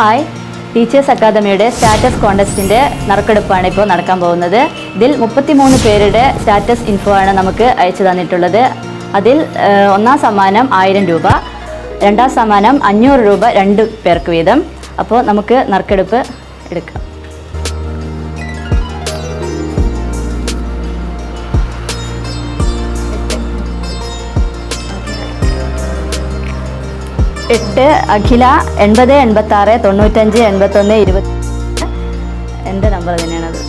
Hi teachers അക്കാദമിയുടെ status കോണ്ടസ്റ്റിന്റെ നറുക്കെടുപ്പാണ് ഇപ്പോൾ നടക്കാൻ പോകുന്നത്. ഇതിൽ മുപ്പത്തിമൂന്ന് പേരുടെ സ്റ്റാറ്റസ് ഇൻഫോ ആണ് നമുക്ക് അയച്ചു തന്നിട്ടുള്ളത്. അതിൽ ഒന്നാം സമ്മാനം ആയിരം രൂപ രണ്ടാം സമ്മാനം അഞ്ഞൂറ് രൂപ രണ്ട് പേർക്ക് വീതം. അപ്പോൾ നമുക്ക് നറുക്കെടുപ്പ് എടുക്കാം. എട്ട് അഖില എൺപത് എൺപത്തി ആറ് തൊണ്ണൂറ്റഞ്ച് എൺപത്തൊന്ന് ഇരുപത്തി എന്റെ നമ്പർ തന്നെയാണത്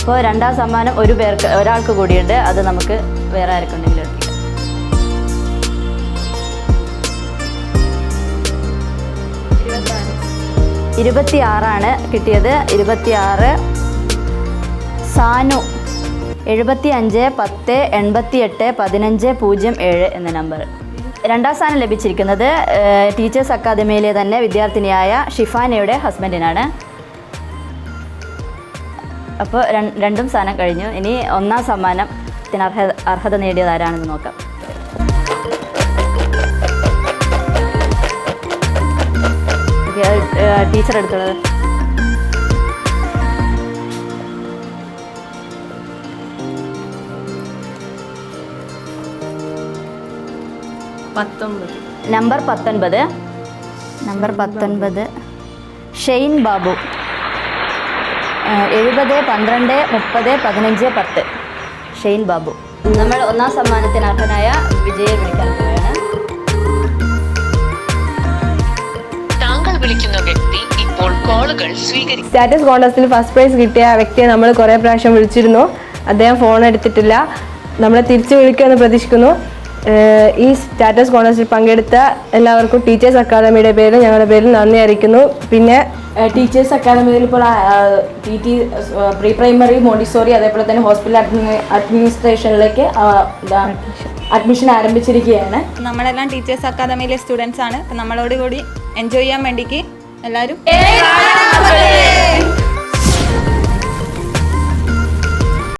ഇപ്പോൾ രണ്ടാം സമ്മാനം ഒരു പേർക്ക് ഒരാൾക്ക് കൂടിയുണ്ട്. അത് നമുക്ക് വേറെ ആർക്കുണ്ടെങ്കിലും ഇരുപത്തി ആറാണ് കിട്ടിയത്. ഇരുപത്തി ആറ് സാനു എഴുപത്തി അഞ്ച് പത്ത് എൺപത്തി എട്ട് പതിനഞ്ച് പൂജ്യം ഏഴ് എന്ന നമ്പർ. രണ്ടാം സ്ഥാനം ലഭിച്ചിരിക്കുന്നത് ടീച്ചേഴ്സ് അക്കാദമിയിലെ തന്നെ വിദ്യാർത്ഥിനിയായ ഷിഫാനയുടെ ഹസ്ബൻഡിനാണ്. അപ്പോൾ രണ്ടും സ്ഥാനം കഴിഞ്ഞു. ഇനി ഒന്നാം സമ്മാനത്തിന് അർഹത അർഹത നേടിയതാരാണെന്ന് നോക്കാം. ടീച്ചർ എടുത്തുള്ളത് പത്തൊമ്പത്. നമ്പർ പത്തൊൻപത്. നമ്പർ പത്തൊൻപത്. ഷെയ്ൻ ബാബു. എഴുപത് പന്ത്രണ്ട് മുപ്പത് പതിനഞ്ച് പത്ത്. ഷെയ്ൻ ബാബു. നമ്മൾ ഒന്നാം സമ്മാനത്തിന് അർഹനായ വിജയെ വിളിക്കാൻ പോവുകയാണ്. താങ്കൾ വിളിക്കുന്ന വ്യക്തി ഇപ്പോൾ കോളുകൾ സ്വീകരിക്കും. സ്റ്റാറ്റസ് കോൺടസ്റ്റിൽ ഫസ്റ്റ് പ്രൈസ് കിട്ടിയ വ്യക്തിയെ നമ്മൾ കുറേ പ്രാവശ്യം വിളിച്ചിരുന്നു. അദ്ദേഹം ഫോൺ എടുത്തിട്ടില്ല. നമ്മളെ തിരിച്ചു വിളിക്കുമെന്ന് പ്രതീക്ഷിക്കുന്നു. ഈ സ്റ്റാറ്റസ് കോൺടെസ്റ്റിൽ പങ്കെടുത്ത എല്ലാവർക്കും ടീച്ചേഴ്സ് അക്കാദമിയുടെ പേരിൽ ഞങ്ങളുടെ പേരിൽ നന്ദി അറിയിക്കുന്നു. പിന്നെ ടീച്ചേഴ്സ് അക്കാദമിയിൽ ഇപ്പോൾ T T pre primary Montessori അതേപോലെ തന്നെ ഹോസ്പിറ്റൽ അഡ്മിനിസ്ട്രേഷനിലേക്ക് അഡ്മിഷൻ ആരംഭിച്ചിരിക്കുകയാണ്. നമ്മളെല്ലാം ടീച്ചേഴ്സ് അക്കാദമിയിലെ സ്റ്റുഡൻസ് ആണ്. അപ്പം നമ്മളോട് കൂടി എൻജോയ് ചെയ്യാൻ വേണ്ടിക്ക് എല്ലാവരും